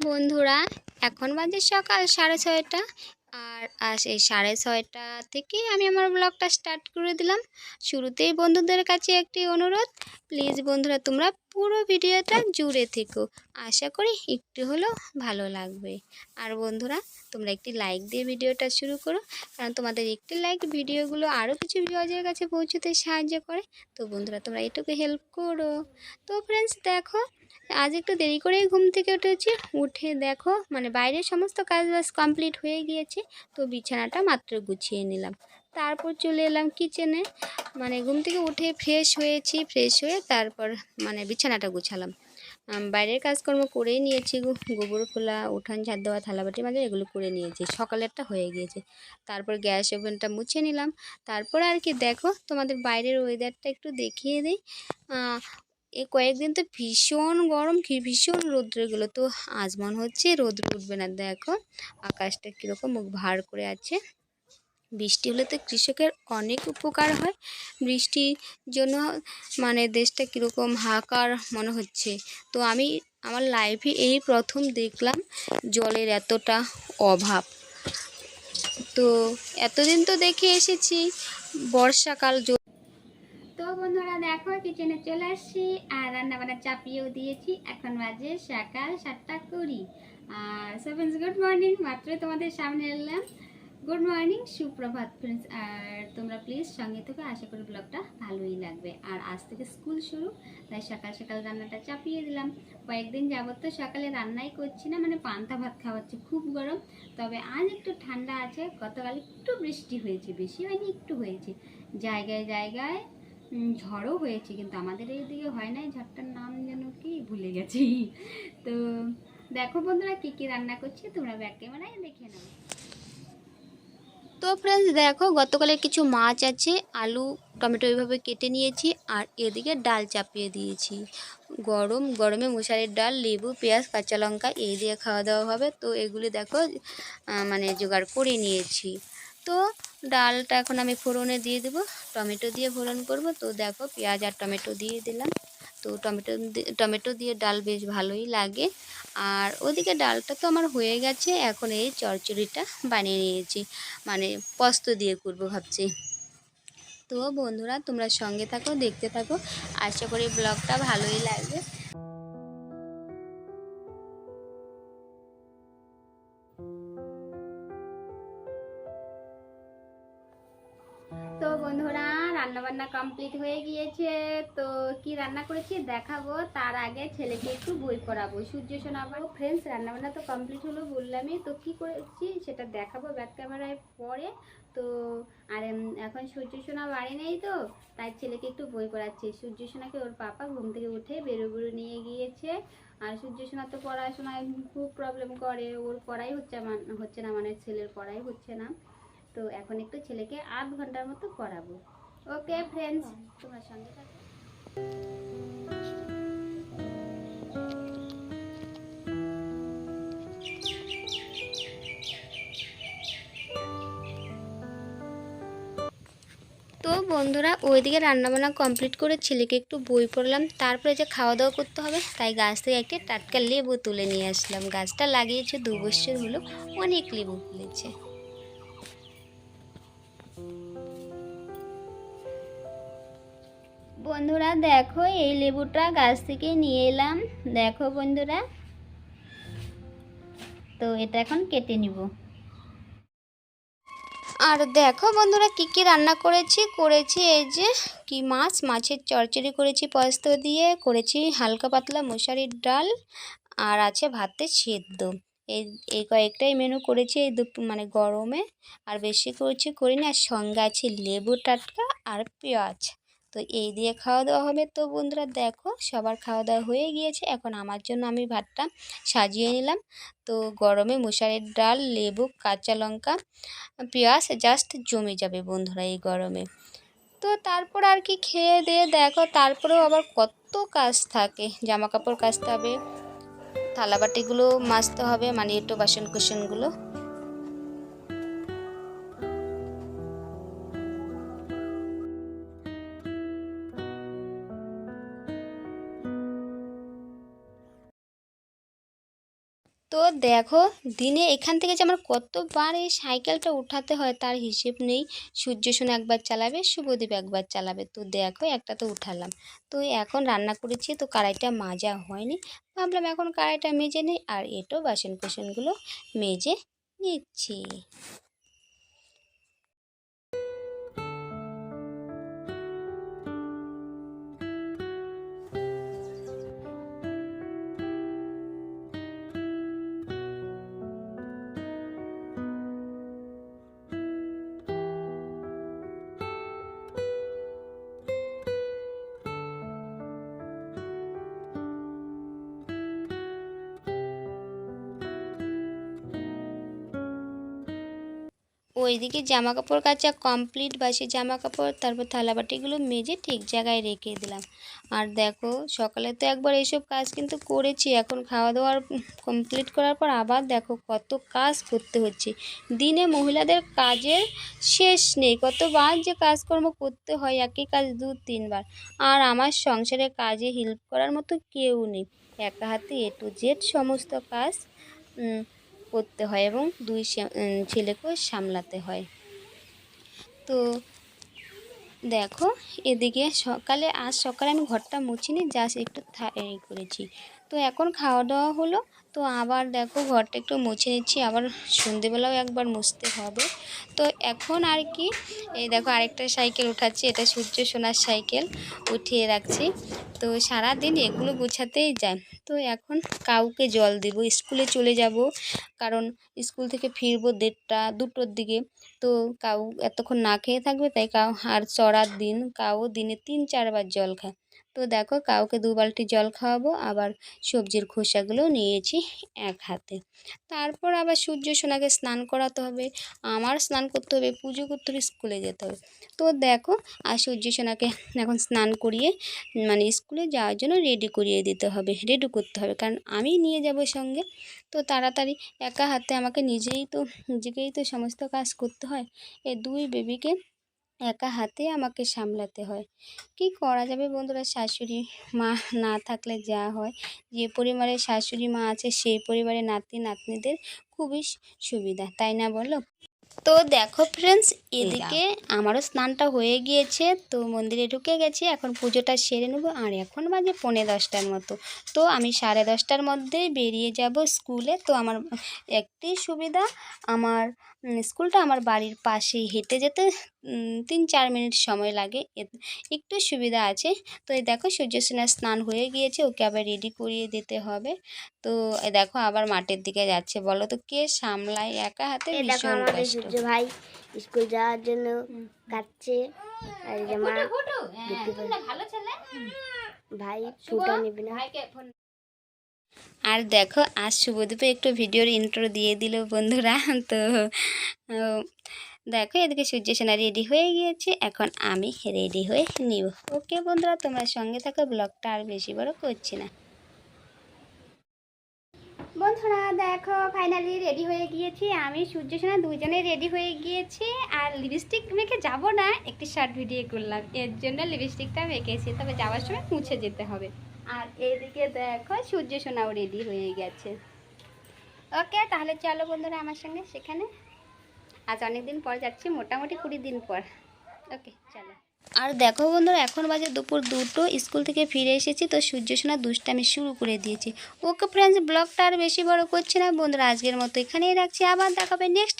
বন্ধুরা, এখন বাজে সকাল সাড়ে ছয়টা। আর আর এই সাড়ে ছয়টা থেকেই আমি আমার ব্লগটা স্টার্ট করে দিলাম। শুরুতেই বন্ধুদের কাছে একটি অনুরোধ, প্লিজ বন্ধুরা তোমরা পুরো ভিডিওটা জুড়ে থেকো। আশা করি একটু হলেও ভালো লাগবে। আর বন্ধুরা তোমরা একটি লাইক দিয়ে ভিডিওটা শুরু করো কারণ তোমাদের একটি লাইক ভিডিওগুলো আরও কিছু ভিউজের কাছে পৌঁছতে সাহায্য করে। তো বন্ধুরা তোমরা এটুকু হেল্প করো। তো ফ্রেন্ডস দেখো আজ একটু দেরি করেই ঘুম থেকে উঠেছি। উঠে দেখো মানে বাইরের সমস্ত কাজ বাজ কমপ্লিট হয়ে গিয়েছে। তো বিছানাটা মাত্র গুছিয়ে নিলাম। তারপর চলে এলাম কিচেনে মানে ঘুম থেকে উঠে ফ্রেশ হয়েছি ফ্রেশ হয়ে তারপর মানে বিছানাটা গুছালাম। বাইরের কাজকর্ম করেই নিয়েছি গোবর খোলা উঠান ঝাড় দেওয়া থালাবাটি মাঝে এগুলো করে নিয়েছি। সকালেরটা হয়ে গিয়েছে। তারপর গ্যাস ওভেনটা মুছে নিলাম। তারপর আর কি দেখো তোমাদের বাইরের ওয়েদারটা একটু দেখিয়ে দিই। আহ, এ কয়েকদিন তো ভীষণ গরম কি ভীষণ রৌদ্র গেলো তো আজ মনে হচ্ছে রোদ্র উঠবে না দেখো। আকাশটা কীরকম মুখ ভার করে আছে। বৃষ্টি হলে তো কৃষকের অনেক উপকার হয়। বৃষ্টির জন্য মানে দেশটা কীরকম হাহাকার মনে হচ্ছে। তো আমি আমার লাইফে এই প্রথম দেখলাম জলের এতটা অভাব। তো এতদিন তো দেখে এসেছি বর্ষাকাল তো বন্ধুরা দেখো কিচেনে চলে আসছি আর রান্না বান্না চাপিয়েও দিয়েছি। এখন বাজে সকাল সাতটা কুড়ি। আর সো ফ্রেন্ডস গুড মর্নিং মাত্রই তোমাদের সামনে এলাম। গুড মর্নিং, সুপ্রভাত ফ্রেন্ডস। আর তোমরা প্লিজ সঙ্গে থেকে, আশা করি ব্লগটা ভালোই লাগবে। আর আজ থেকে স্কুল শুরু, তাই সকাল সকাল রান্নাটা চাপিয়ে দিলাম। কয়েকদিন যাবত তো সকালে রান্নাই করছি না মানে পান্তা ভাত খাওয়াচ্ছি, খুব গরম। তবে আজ একটু ঠান্ডা আছে, গতকাল একটু বৃষ্টি হয়েছে, বেশি হয়নি, একটু হয়েছে। জায়গায় জায়গায় ঝড়ও হয়েছে, কিন্তু আমাদের এইদিকে হয় নাই, ঝড়টার নাম যেন কি ভুলে গেছি। তো দেখো বন্ধুরা, কী কী রান্না করছি, তোমরা ব্যাক ক্যামেরায় দেখে নাও। তো ফ্রেন্ডস দেখো গতকালের কিছু মাছ আছে, আলু, টমেটো এইভাবে কেটে নিয়েছি আর এদিকে ডাল চাপিয়ে দিয়েছি। গরম, গরমে মশারির ডাল, লেবু, পেঁয়াজ, কাঁচা লঙ্কা, এই দিয়ে খাওয়া দাওয়া হবে। তো এগুলি দেখো মানে জোগাড় করে নিয়েছি। তো ডালটা এখন আমি ফোড়নে দিয়ে দেবো, টমেটো দিয়ে ফোড়ন করব। তো দেখো পেঁয়াজ আর টমেটো দিয়ে দিলাম। তো টমেটো টমেটো দিয়ে ডাল বেশ ভালোই লাগে। আর ওদিকে ডালটা তো আমার হয়ে গেছে, এখন এই চরচড়িটা বানিয়ে নিয়েছি। মানে পোস্ত দিয়ে করব ভাবছি। তো বন্ধুরা, তোমরা সঙ্গে থাকো, দেখতে থাকো। আশা করি ব্লগটা ভালোই লাগবে। বন্ধুরা রান্না বান্না কমপ্লিট হয়ে গিয়েছে। তো কি রান্না করেছি দেখাবো। তার আগে ছেলেকে একটু বই পড়াবো। সূর্য শোনাবো। ফ্রেন্ডস রান্না বান্না তো কমপ্লিট হলো বললামই। তো কি করেছি সেটা দেখাবো ব্যাক ক্যামেরায় পরে। তো, আর এখন সূর্য সোনা বাড়ি নেই তো, তাই ছেলেকে একটু বই পড়াচ্ছি। সূর্য সোনাকে ওর পাপা ঘুম থেকে উঠে বেরো বেরো নিয়ে গিয়েছে। আর সূর্য সোনা তো পড়াশোনায় খুব প্রবলেম করে। ওর পড়াই হচ্ছে হচ্ছে না মানে ছেলের পড়াই হচ্ছে না। তো এখন একটু ছেলেকে আধ ঘণ্টার মতো পড়াবো। ওকে ফ্রেন্ডস তোমার সঙ্গে তো বন্ধুরা, ওইদিকে রান্নাবান্না কমপ্লিট করে ছেলেকে একটু বই পড়লাম। তারপরে যে খাওয়া দাওয়া করতে হবে, তাই গাছ থেকে একটি টাটকা লেবু তুলে নিয়ে আসলাম। গাছটা লাগিয়েছে দু বছর হলো, অনেক লেবু ফেলেছে। বন্ধুরা, দেখো এই লেবুটা গাছ থেকে নিয়ে এলাম। দেখো বন্ধুরা। তো এটা এখন কেটে নিব। আর দেখো বন্ধুরা, কি কি রান্না করেছি? করেছি এই যে কি মাছ, মাছের চচ্চড়ি করেছি পোস্ত দিয়ে, করেছি হালকা পাতলা মশারির ডাল, আর আছে ভাতের সেদ্ধ। এই এই কয়েকটাই মেনু করেছি এই দুপ মানে গরমে। আর বেশি করেছি করিনি, আর সঙ্গে আছে লেবু টাটকা আর পেঁয়াজ। তো এই দিয়ে খাওয়া দাওয়া হবে। তো বন্ধুরা দেখো, সবার খাওয়া দাওয়া হয়ে গিয়েছে। এখন আমার জন্য আমি ভাতটা সাজিয়ে নিলাম। তো গরমে মশারির ডাল, লেবু, কাঁচা লঙ্কা, পেঁয়াজ জাস্ট জমে যাবে বন্ধুরা এই গরমে। তো তারপর আর কি খেয়ে দিয়ে দেখো, তারপরেও আবার কত কাজ থাকে। জামা কাপড় কাচতে হবে, থালাবাটিগুলো মাজতে হবে মানে একটু বাসন কুসনগুলো তো দেখো, দিনে এখান থেকে যে আমার কতবার এই সাইকেলটা উঠাতে হয় তার হিসেব নেই। সূর্য সোনা একবার চালাবে, শুভদীপ একবার চালাবে। তো দেখো, একটা তো উঠালাম। তো এখন রান্না করেছি, তো কড়াইটা মাজা হয়নি। ভাবলাম এখন কড়াইটা মেজে নেই আর এটাও বাসন কোসনগুলো মেজে নিচ্ছি। ওইদিকে জামা কাপড় কাচা কমপ্লিট বা বাসি জামা কাপড় তারপর থালাবাটিগুলো মেজে ঠিক জায়গায় রেখে দিলাম। আর দেখো, সকালে তো একবার এইসব কাজ কিন্তু করেছি, এখন খাওয়া দাওয়ার কমপ্লিট করার পর আবার দেখো কত কাজ করতে হচ্ছে। দিনে মহিলাদের কাজের শেষ নেই, কতবার যে কাজকর্ম করতে হয়, একই কাজ দু, তিনবার। আর আমার সংসারে কাজে হেল্প করার মতো কেউ নেই। একা হাতে এ টু জেড সমস্ত কাজ করতে হয় এবং দুই ছেলেকে ছেলেকেও সামলাতে হয়। তো দেখো, এদিকে সকালে আজ সকালে আমি ঘরটা মুছিনি জাস্ট একটু করেছি। তো এখন খাওয়া দাওয়া হলো। তো আবার দেখো ঘরটা একটু মুছে নিচ্ছি। আবার সন্ধেবেলাও একবার মুছতে হবে। তো এখন আর কি, এই দেখো আরেকটা সাইকেল উঠাচ্ছি। এটা সূর্য সোনার সাইকেল উঠিয়ে রাখছি। তো সারা দিন এগুলো গোছাতেই যায়। তো এখন কাউকে জল দেব। স্কুলে চলে যাব। কারণ স্কুল থেকে ফিরবো দেড়টা, দুটোর দিকে। তো কাউ এতক্ষণ না খেয়ে থাকবে, তাই কাউ আর চড়ার দিন, কাউ দিনে তিন, চারবার জল খায়। তো দেখো কাউকে দু বালতি জল খাওয়াবো, আবার সবজির খোসাগুলো নিয়েছি এক হাতে। তারপর আবার সূর্য সোনাকে স্নান করাতে হবে, আমার স্নান করতে হবে, পুজো করতে হবে, স্কুলে যেতে হবে। তো দেখো, আর সূর্য সোনাকে এখন স্নান করিয়ে মানে স্কুলে যাওয়ার জন্য রেডি করিয়ে দিতে হবে রেডি করতে হবে, কারণ আমি নিয়ে যাব সঙ্গে। তো তাড়াতাড়ি একা হাতে আমাকে নিজেই তো, নিজেকেই তো সমস্ত কাজ করতে হয়। এ দুই বেবিকে একা হাতে আমাকে সামলাতে হয়। কি করা যাবে বন্ধুরা? শাশুড়ি মা না থাকলে যা হয়। যে পরিবারে শাশুড়ি মা আছে সেই পরিবারে নাতি নাতনিদের খুবই সুবিধা তাই না বলো? তো দেখো ফ্রেন্ডস এদিকে আমারও স্নানটা হয়ে গিয়েছে তো মন্দিরে ঢুকে গেছি এখন পুজোটা সেরে নেব আর এখন বাজে পৌনে দশটার মতো। তো আমি সাড়ে দশটার মধ্যেই বেরিয়ে যাব স্কুলে তো আমার একটি সুবিধা আমার স্কুলটা আমার বাড়ির পাশেই। হেঁটে যেতে তিন চার মিনিট সময় লাগে। একটু সুবিধা আছে। তো এই দেখো সূর্য সেনার স্নান হয়ে গিয়েছে ওকে আবার রেডি করিয়ে দিতে হবে। তো এই দেখো আবার মাঠের দিকে যাচ্ছে। বলো তো কে সামলায়? একা হাতে ভীষণ কষ্ট। সূর্য ভাই স্কুল যাওয়ার জন্য কাটছে আর যে মা হ্যাঁ, ভাই ফুটা নেবে না। আর দেখো, আজ শুভদীপে একটু ভিডিওর ইন্ট্রো দিয়ে দিল বন্ধুরা। তো দেখো, এদিকে সূর্য সেনা রেডি হয়ে গিয়েছে। এখন আমি রেডি হয়ে নিব। ওকে বন্ধুরা, তোমরা সঙ্গে থাকো ব্লগটা আর বেশি বড় করছি না। বন্ধুরা, দেখো ফাইনালি রেডি হয়ে গিয়েছি। আমি সূর্য সেনা দুজনে রেডি হয়ে গিয়েছি। আর লিপস্টিক মেখে যাব না, একটি শর্ট ভিডিও করলাম। এর জন্য লিপস্টিকটা মেখেছি। তবে যাওয়ার সময় মুছে যেতে হবে। আর এদিকে দেখো সূর্য সোনাও রেডি হয়ে গেছে। ওকে তাহলে চলো বন্ধুরা আমার সঙ্গে সেখানে। আজ অনেক দিন পর যাচ্ছি, মোটামুটি কুড়ি দিন পর। ওকে চলো। আর দেখো বন্ধুরা, এখন বাজে দুপুর দুটো, স্কুল থেকে ফিরে এসেছি, তো সূর্য সোনা দুষ্টামি শুরু করে দিয়েছি। ওকে ফ্রেন্ডস ব্লগটা আর বেশি বড় করছি না। বন্ধুরা, আজকের মতো এখানেই রাখছি। আবার দেখাবে নেক্সট